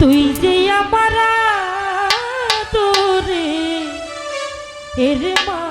তুই যে আমার তোরে এর মা